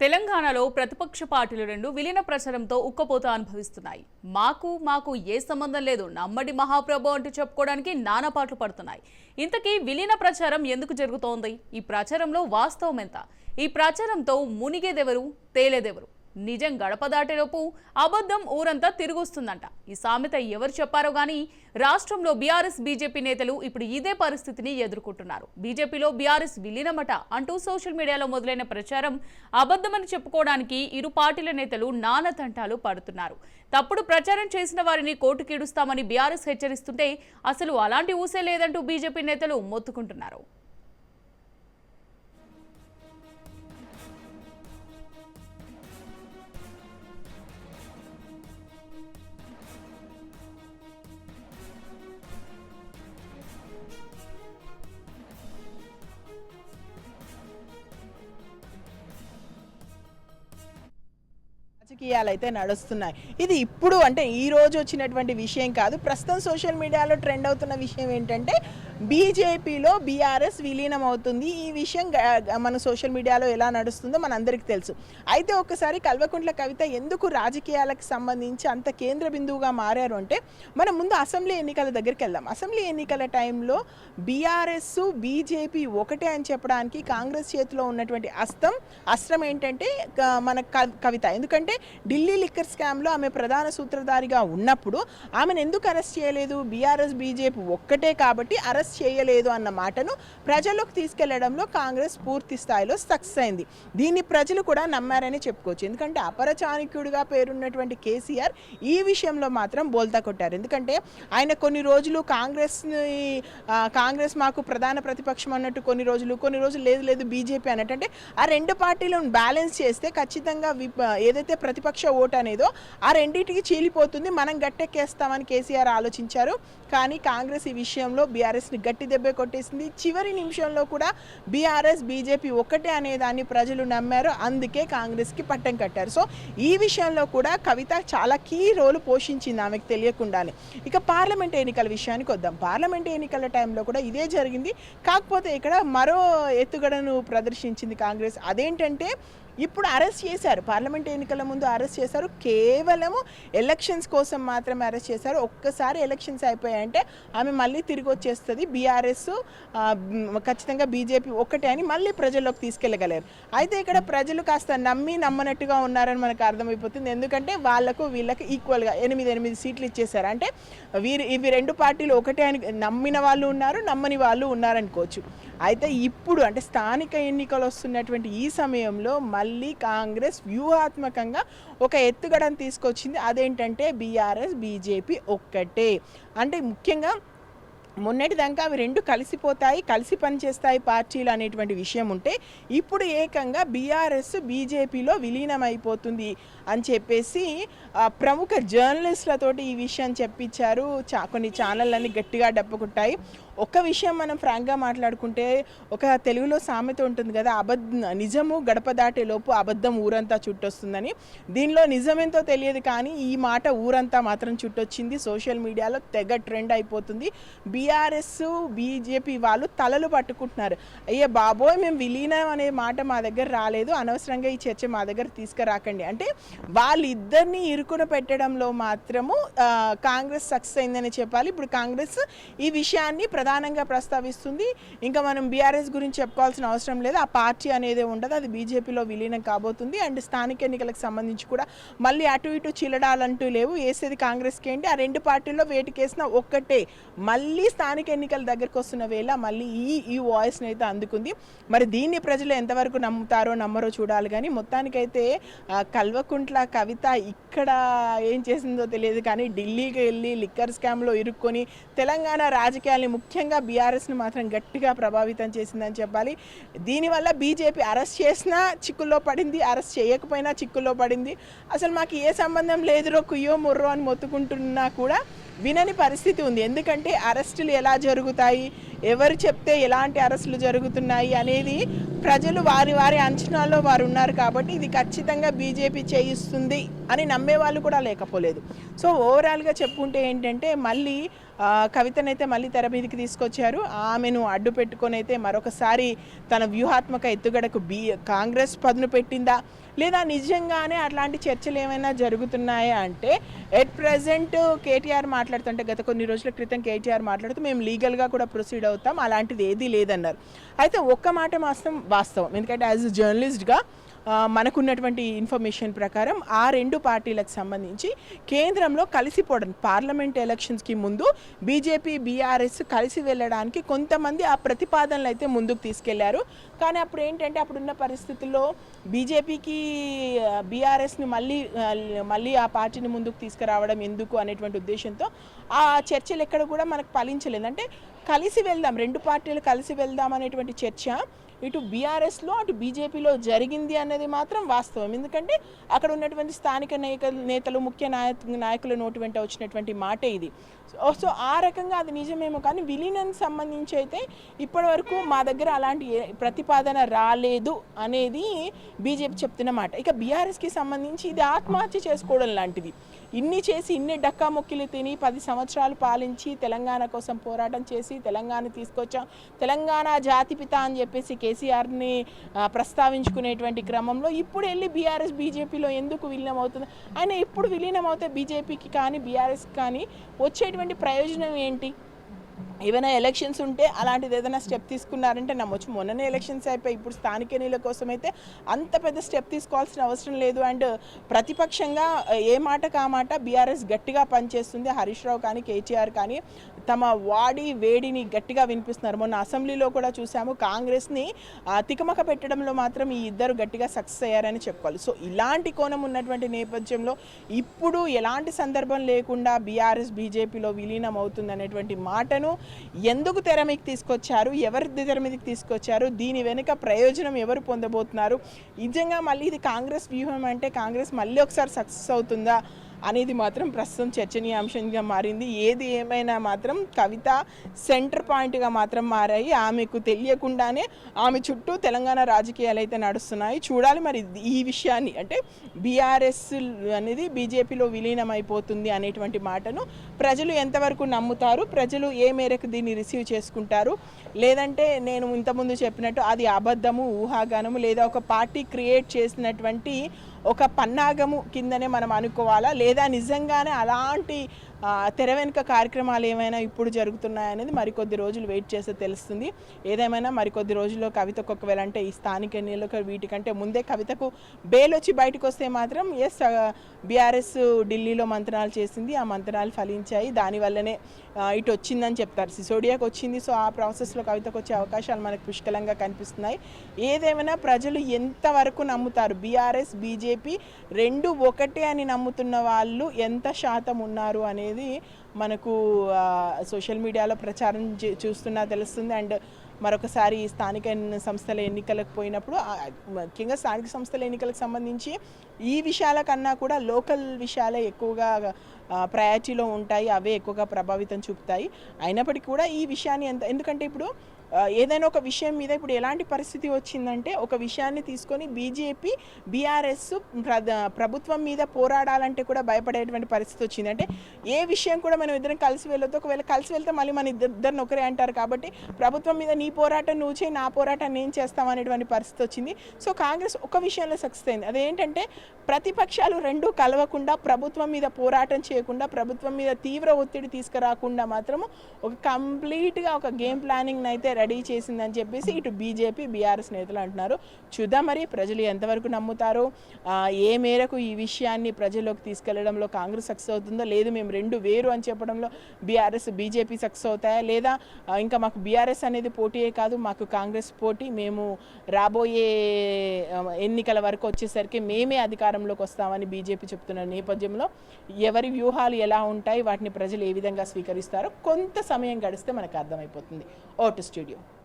తెలంగాణలో ప్రతిపక్ష పార్టీలు రెండు విలీన ప్రచారంతో ఉక్కపోత అనుభవిస్తున్నాయి. మాకు మాకు ఏ సంబంధం లేదు. నమ్మడి మహాప్రభు అంటూ చెప్పుకోవడానికి నానా పాటలు పడుతున్నాయి. ఇంతకీ విలీన ప్రచారం ఎందుకు జరుగుతోంది? ఈ ప్రచారంలో వాస్తవం ఎంత ఈ ప్రచారంతో మునిగేదెవరు? తేలేదెవరు? నిజం గడప దాటేలోపు అబద్ధం ఊరంతా తిరుగుస్తుందంట. ఈ సామెత ఎవరు చెప్పారో గానీ రాష్ట్రంలో బీఆర్ఎస్ బీజేపీ నేతలు ఇప్పుడు ఇదే పరిస్థితిని ఎదుర్కొంటున్నారు. బీజేపీలో బీఆర్ఎస్ విలీనమట అంటూ సోషల్ మీడియాలో మొదలైన ప్రచారం అబద్ధమని చెప్పుకోవడానికి ఇరు పార్టీల నేతలు నానతంటాలు పడుతున్నారు. తప్పుడు ప్రచారం చేసిన వారిని కోర్టుకీడుస్తామని బీఆర్ఎస్ హెచ్చరిస్తుంటే అసలు అలాంటి ఊసే లేదంటూ బీజేపీ నేతలు మొత్తుకుంటున్నారు. రాజకీయాలు అయితే నడుస్తున్నాయి. ఇది ఇప్పుడు అంటే ఈ రోజు వచ్చినటువంటి విషయం కాదు. ప్రస్తుతం సోషల్ మీడియాలో ట్రెండ్ అవుతున్న విషయం ఏంటంటే బీజేపీలో బీఆర్ఎస్ విలీనం అవుతుంది ఈ విషయం మన సోషల్ మీడియాలో ఎలా నడుస్తుందో మన అందరికీ తెలుసు. అయితే ఒకసారి కల్వకుంట్ల కవిత ఎందుకు రాజకీయాలకు సంబంధించి అంత కేంద్ర బిందువుగా మారారు అంటే మనం ముందు అసెంబ్లీ ఎన్నికల దగ్గరికి వెళ్దాం. అసెంబ్లీ ఎన్నికల టైంలో బీఆర్ఎస్ బీజేపీ ఒకటే అని చెప్పడానికి కాంగ్రెస్ చేతిలో ఉన్నటువంటి అస్తం అస్త్రం ఏంటంటే మన కవిత. ఎందుకంటే ఢిల్లీ లిక్కర్ స్కామ్లో ఆమె ప్రధాన సూత్రధారిగా ఉన్నప్పుడు ఆమెను ఎందుకు అరెస్ట్ చేయలేదు? బీఆర్ఎస్ బీజేపీ ఒక్కటే కాబట్టి అరెస్ట్ చేయలేదు అన్న మాటను ప్రజల్లోకి తీసుకెళ్ళడంలో కాంగ్రెస్ పూర్తి స్థాయిలో సక్సెస్ అయింది. దీన్ని ప్రజలు కూడా నమ్మారని చెప్పుకోవచ్చు. ఎందుకంటే అపర చాణక్యుడిగా పేరున్నటువంటి కేసీఆర్ ఈ విషయంలో మాత్రం బోల్తా కొట్టారు. ఎందుకంటే ఆయన కొన్ని రోజులు కాంగ్రెస్ కాంగ్రెస్ మాకు ప్రధాన ప్రతిపక్షం అన్నట్టు కొన్ని రోజులు కొన్ని రోజులు లేదు లేదు బీజేపీ అన్నట్టు. అంటే ఆ రెండు పార్టీలను బ్యాలెన్స్ చేస్తే ఖచ్చితంగా ఏదైతే ప్రతిపక్ష ఓటు అనేదో ఆ రెండింటికి చీలిపోతుంది. మనం గట్టెక్కేస్తామని కేసీఆర్ ఆలోచించారు. కానీ కాంగ్రెస్ ఈ విషయంలో బీఆర్ఎస్ని గట్టి దెబ్బ కొట్టేసింది. చివరి నిమిషంలో కూడా బీఆర్ఎస్ బీజేపీ ఒకటే అనే దాన్ని ప్రజలు నమ్మారు. అందుకే కాంగ్రెస్కి పట్టం కట్టారు. సో ఈ విషయంలో కూడా కవిత చాలా కీ రోల్ పోషించింది ఆమెకు తెలియకుండానే. ఇక పార్లమెంట్ ఎన్నికల విషయానికి వద్దాం. పార్లమెంట్ ఎన్నికల టైంలో కూడా ఇదే జరిగింది. కాకపోతే ఇక్కడ మరో ఎత్తుగడను ప్రదర్శించింది కాంగ్రెస్. అదేంటంటే ఇప్పుడు అరెస్ట్ చేశారు. పార్లమెంట్ ఎన్నికల ముందు అరెస్ట్ చేశారు. కేవలము ఎలక్షన్స్ కోసం మాత్రమే అరెస్ట్ చేశారు. ఒక్కసారి ఎలక్షన్స్ అయిపోయాయంటే ఆమె మళ్ళీ తిరిగి వచ్చేస్తుంది బీఆర్ఎస్ ఖచ్చితంగా బీజేపీ ఒక్కటే అని మళ్ళీ ప్రజల్లోకి తీసుకెళ్ళగలరు. అయితే ఇక్కడ ప్రజలు కాస్త నమ్మి నమ్మనట్టుగా ఉన్నారని మనకు అర్థమైపోతుంది. ఎందుకంటే వాళ్ళకు వీళ్ళకి ఈక్వల్గా ఎనిమిది ఎనిమిది సీట్లు ఇచ్చేశారు. అంటే వీరు ఇవి రెండు పార్టీలు ఒకటే అని నమ్మిన వాళ్ళు ఉన్నారు నమ్మని వాళ్ళు ఉన్నారనుకోవచ్చు. అయితే ఇప్పుడు అంటే స్థానిక ఎన్నికలు వస్తున్నటువంటి ఈ సమయంలో మళ్ళీ కాంగ్రెస్ వ్యూహాత్మకంగా ఒక ఎత్తుగడను తీసుకొచ్చింది. అదేంటంటే బీఆర్ఎస్ బీజేపీ ఒక్కటే. అంటే ముఖ్యంగా మొన్నటిదాకా అవి రెండు కలిసిపోతాయి కలిసి పనిచేస్తాయి పార్టీలు అనేటువంటి విషయం ఉంటే ఇప్పుడు ఏకంగా బీఆర్ఎస్ బీజేపీలో విలీనమైపోతుంది అని చెప్పేసి ప్రముఖ జర్నలిస్టులతోటి ఈ విషయం చెప్పించారు. చా కొన్ని ఛానళ్ళని గట్టిగా డప్పుకుంటాయి. ఒక్క విషయం మనం ఫ్రాంక్గా మాట్లాడుకుంటే ఒక తెలుగులో సామెత ఉంటుంది కదా అబద్ధ నిజము గడప దాటే లోపు అబద్ధం ఊరంతా చుట్టొస్తుందని. దీనిలో నిజమేంతో తెలియదు కానీ ఈ మాట ఊరంతా మాత్రం చుట్టొచ్చింది. సోషల్ మీడియాలో తెగ ట్రెండ్ అయిపోతుంది. బీఆర్ఎస్ బీజేపీ వాళ్ళు తలలు పట్టుకుంటున్నారు. అయ్యే బాబోయ్ మేము విలీనం అనే మాట మా దగ్గర రాలేదు. అనవసరంగా ఈ చర్చ మా దగ్గర తీసుకురాకండి. అంటే వాళ్ళిద్దరిని ఇరుకున పెట్టడంలో మాత్రము కాంగ్రెస్ సక్సెస్ అయిందని చెప్పాలి. ఇప్పుడు కాంగ్రెస్ ఈ విషయాన్ని ప్రధానంగా ప్రస్తావిస్తుంది. ఇంకా మనం బీఆర్ఎస్ గురించి చెప్పుకోవాల్సిన అవసరం లేదు. ఆ పార్టీ అనేది ఉండదు. అది బీజేపీలో విలీనం కాబోతుంది. అండ్ స్థానిక ఎన్నికలకు సంబంధించి కూడా మళ్ళీ అటు ఇటు చిల్లడాలంటూ లేవు. వేసేది కాంగ్రెస్కి ఏంటి ఆ రెండు పార్టీల్లో వేటికేసిన ఒక్కటే. మళ్ళీ స్థానిక ఎన్నికల దగ్గరకు వస్తున్న వేళ మళ్ళీ ఈ ఈ వాయిస్ని అయితే అందుకుంది. మరి దీన్ని ప్రజలు ఎంతవరకు నమ్ముతారో నమ్మరో చూడాలి కానీ మొత్తానికైతే ఆ, కల్వకుంట్ల కవిత ఇక్కడ ఏం చేసిందో తెలియదు కానీ ఢిల్లీకి వెళ్ళి లిక్కర్ స్కామ్లో ఇరుక్కొని తెలంగాణ రాజకీయాల్ని ముఖ్యంగా బీఆర్ఎస్ని మాత్రం గట్టిగా ప్రభావితం చేసిందని చెప్పాలి. దీనివల్ల బీజేపీ అరెస్ట్ చేసినా చిక్కుల్లో పడింది అరెస్ట్ చేయకపోయినా చిక్కుల్లో పడింది. అసలు మాకు ఏ సంబంధం లేదురో కుయ్యో ముర్రో అని మొత్తుకుంటున్నా కూడా వినని పరిస్థితి ఉంది. ఎందుకంటే అరెస్టులు ఎలా జరుగుతాయి ఎవరు చెప్తే ఎలాంటి అరెస్టులు జరుగుతున్నాయి అనేది ప్రజలు వారి వారి అంచనాల్లో వారు ఉన్నారు కాబట్టి ఇది ఖచ్చితంగా బీజేపీ చేయిస్తుంది అని నమ్మే వాళ్ళు కూడా లేకపోలేదు. సో ఓవరాల్గా చెప్పుకుంటే ఏంటంటే మళ్ళీ కవితనైతే మళ్ళీ తెర మీదకి తీసుకొచ్చారు. ఆమెను అడ్డు పెట్టుకొని అయితే మరొకసారి తన వ్యూహాత్మక ఎత్తుగడకు బీ కాంగ్రెస్ పదును పెట్టిందా? లేదా నిజంగానే అట్లాంటి చర్చలు ఏమైనా జరుగుతున్నాయా అంటే ఎట్ ప్రజెంట్ కేటీఆర్ మాట్లాడుతుంటే గత కొన్ని రోజుల క్రితం కేటీఆర్ మాట్లాడుతూ మేము లీగల్గా కూడా ప్రొసీడ్ అవుతాం అలాంటిది ఏదీ లేదన్నారు. అయితే ఒక్క మాట మాత్రం వాస్తవం. ఎందుకంటే యాజ్ అ జర్నలిస్ట్గా మనకున్నటువంటి ఇన్ఫర్మేషన్ ప్రకారం ఆ రెండు పార్టీలకు సంబంధించి కేంద్రంలో కలిసిపోవడం పార్లమెంట్ ఎలక్షన్స్కి ముందు బీజేపీ బీఆర్ఎస్ కలిసి వెళ్ళడానికి కొంతమంది ఆ ప్రతిపాదనలు అయితే ముందుకు తీసుకెళ్ళారు. కానీ అప్పుడు ఏంటంటే అప్పుడున్న పరిస్థితుల్లో బీజేపీకి బీఆర్ఎస్ని మళ్ళీ మళ్ళీ ఆ పార్టీని ముందుకు తీసుకురావడం ఎందుకు అనేటువంటి ఉద్దేశంతో ఆ చర్చలు ఎక్కడ కూడా మనకు ఫలించలేదు. అంటే కలిసి వెళ్దాం రెండు పార్టీలు కలిసి వెళ్దాం అనేటువంటి చర్చ ఇటు బీఆర్ఎస్లో అటు బీజేపీలో జరిగింది అనేది మాత్రం వాస్తవం. ఎందుకంటే అక్కడ ఉన్నటువంటి స్థానిక నేత నేతలు ముఖ్య నాయ నాయకుల నోటి వెంట వచ్చినటువంటి మాటే ఇది. సో- ఆ రకంగా అది నిజమేమో. కానీ విలీనానికి సంబంధించి అయితే ఇప్పటివరకు మా దగ్గర అలాంటి ప్రతిపాదన రాలేదు అనేది బీజేపీ చెప్తున్న మాట. ఇక బీఆర్ఎస్కి సంబంధించి ఇది ఆత్మహత్య చేసుకోవడం లాంటిది. ఇన్ని చేసి ఇన్ని డక్కా మొక్కిలు తిని పది సంవత్సరాలు పాలించి తెలంగాణ కోసం పోరాటం చేసి తెలంగాణ తీసుకొచ్చాం. తెలంగాణ జాతిపిత అని చెప్పేసి కేసీఆర్ని ప్రస్తావించుకునేటువంటి క్రమంలో ఇప్పుడు వెళ్ళి బీఆర్ఎస్ బీజేపీలో ఎందుకు విలీనం అవుతుంది ఆయన ఎప్పుడు విలీనం అవుతే బీజేపీకి కానీ బీఆర్ఎస్కి కానీ వచ్చేటువంటి కలిగేటువంటి ప్రయోజనం ఏంటి? ఏమైనా ఎలక్షన్స్ ఉంటే అలాంటిది ఏదైనా స్టెప్ తీసుకున్నారంటే నమ్మొచ్చు. మొన్ననే ఎలక్షన్స్ అయిపోయి ఇప్పుడు స్థానిక ఎన్నికల కోసం అయితే అంత పెద్ద స్టెప్ తీసుకోవాల్సిన అవసరం లేదు. అండ్ ప్రతిపక్షంగా ఏ మాటకు కామాట మాట బీఆర్ఎస్ గట్టిగా పనిచేస్తుంది. హరీష్ రావు కానీ కేటీఆర్ కానీ తమ వాడి వేడిని గట్టిగా వినిపిస్తున్నారు. మొన్న అసెంబ్లీలో కూడా చూసాము కాంగ్రెస్ని తికమక పెట్టడంలో మాత్రం ఈ ఇద్దరు గట్టిగా సక్సెస్ అయ్యారని చెప్పుకోవాలి. సో ఇలాంటి కోణం ఉన్నటువంటి నేపథ్యంలో ఇప్పుడు ఎలాంటి సందర్భం లేకుండా బీఆర్ఎస్ బీజేపీలో విలీనం అవుతుంది అనేటువంటి మాటను ఎందుకు తెర మీదకి తీసుకొచ్చారు? ఎవరి తెర మీదకి తీసుకొచ్చారు? దీని వెనుక ప్రయోజనం ఎవరు పొందబోతున్నారు? నిజంగా మళ్ళీ ఇది కాంగ్రెస్ వ్యూహం అంటే కాంగ్రెస్ మళ్ళీ ఒకసారి సక్సెస్ అవుతుందా? అనేది మాత్రం ప్రస్తుతం చర్చనీయాంశంగా మారింది. ఏది ఏమైనా మాత్రం కవిత సెంటర్ పాయింట్గా మాత్రం మారాయి. ఆమెకు తెలియకుండానే ఆమె చుట్టూ తెలంగాణ రాజకీయాలు అయితే నడుస్తున్నాయి. చూడాలి మరి ఈ విషయాన్ని. అంటే బీఆర్ఎస్ అనేది బీజేపీలో విలీనం అయిపోతుంది అనేటువంటి మాటను ప్రజలు ఎంతవరకు నమ్ముతారు? ప్రజలు ఏ మేరకు దీన్ని రిసీవ్ చేసుకుంటారు? లేదంటే నేను ఇంతకుముందు చెప్పినట్టు అది అబద్ధము ఊహాగానము లేదా ఒక పార్టీ క్రియేట్ చేసినటువంటి ఒక పన్నాగము కిందనే మనం అనుకోవాలా? లేదా నిజంగానే అలాంటి తెర వెనుక కార్యక్రమాలు ఏమైనా ఇప్పుడు జరుగుతున్నాయనేది మరికొద్ది రోజులు వెయిట్ చేస్తే తెలుస్తుంది. ఏదేమైనా మరికొద్ది రోజుల్లో కవితకు ఒకవేళ అంటే ఈ స్థానిక ఎన్నికలకు వీటికంటే ముందే కవితకు బెయిల్ వచ్చి బయటకు వస్తే మాత్రం ఎస్ బీఆర్ఎస్ ఢిల్లీలో మంత్రాలు చేసింది. ఆ మంత్రాలు ఫలించాయి. దానివల్లనే ఇటు వచ్చిందని చెప్తారు. సిసోడియాకి వచ్చింది. సో ఆ ప్రాసెస్లో కవితకు వచ్చే అవకాశాలు మనకు పుష్కలంగా కనిపిస్తున్నాయి. ఏదేమైనా ప్రజలు ఎంతవరకు నమ్ముతారు? బీఆర్ఎస్ బీజేపీ రెండు ఒకటే అని నమ్ముతున్న వాళ్ళు ఎంత శాతం ఉన్నారు అనేది మనకు సోషల్ మీడియాలో ప్రచారం చే- చూస్తున్నా తెలుస్తుంది. అండ్ మరొకసారి స్థానిక సంస్థల ఎన్నికలకు పోయినప్పుడు ముఖ్యంగా స్థానిక సంస్థల ఎన్నికలకు సంబంధించి ఈ విషయాల కన్నా కూడా లోకల్ విషయాలే ఎక్కువగా ప్రయారిటీలో ఉంటాయి. అవే ఎక్కువగా ప్రభావితం చూపుతాయి. అయినప్పటికీ కూడా ఈ విషయాన్ని ఎంత ఎందుకంటే ఇప్పుడు ఏదైనా ఒక విషయం మీద ఇప్పుడు ఎలాంటి పరిస్థితి వచ్చిందంటే ఒక విషయాన్ని తీసుకొని బీజేపీ బీఆర్ఎస్ ప్రభుత్వం మీద పోరాడాలంటే కూడా భయపడేటువంటి పరిస్థితి వచ్చింది. అంటే ఏ విషయం కూడా మనం ఇద్దరం కలిసి వెళ్ళొద్దు. ఒకవేళ కలిసి వెళ్తే మళ్ళీ మన ఇద్దరిని ఒకరే అంటారు కాబట్టి ప్రభుత్వం మీద నీ పోరాటం నువ్వు చేయి నా పోరాటం నేను చేస్తాం అనేటువంటి పరిస్థితి వచ్చింది. సో కాంగ్రెస్ ఒక విషయంలో సక్సెస్ అయింది. అదేంటంటే ప్రతిపక్షాలు రెండు కలవకుండా ప్రభుత్వం మీద పోరాటం చేయకుండా ప్రభుత్వం మీద తీవ్ర ఒత్తిడి తీసుకురాకుండా మాత్రము ఒక కంప్లీట్గా ఒక గేమ్ ప్లానింగ్ అయితే రెడీ చేసిందని చెప్పేసి ఇటు బీజేపీ బీఆర్ఎస్ నేతలు అంటున్నారు. చూద్దాం మరి ప్రజలు ఎంతవరకు నమ్ముతారో? ఏ మేరకు ఈ విషయాన్ని ప్రజల్లోకి తీసుకెళ్ళడంలో కాంగ్రెస్ సక్సెస్ అవుతుందో లేదు మేము రెండు వేరు అని చెప్పడంలో బీఆర్ఎస్ బీజేపీ సక్సెస్ అవుతాయా లేదా? ఇంకా మాకు బీఆర్ఎస్ అనేది పోటీయే కాదు మాకు కాంగ్రెస్ పోటీ. మేము రాబోయే ఎన్నికల వరకు వచ్చేసరికి మేమే అధికారంలోకి వస్తామని బీజేపీ చెప్తున్న నేపథ్యంలో ఎవరి వ్యూహాలు ఎలా ఉంటాయి వాటిని ప్రజలు ఏ విధంగా స్వీకరిస్తారో కొంత సమయం గడిస్తే మనకు అర్థమైపోతుంది. ఓటు స్టూడియో. studio.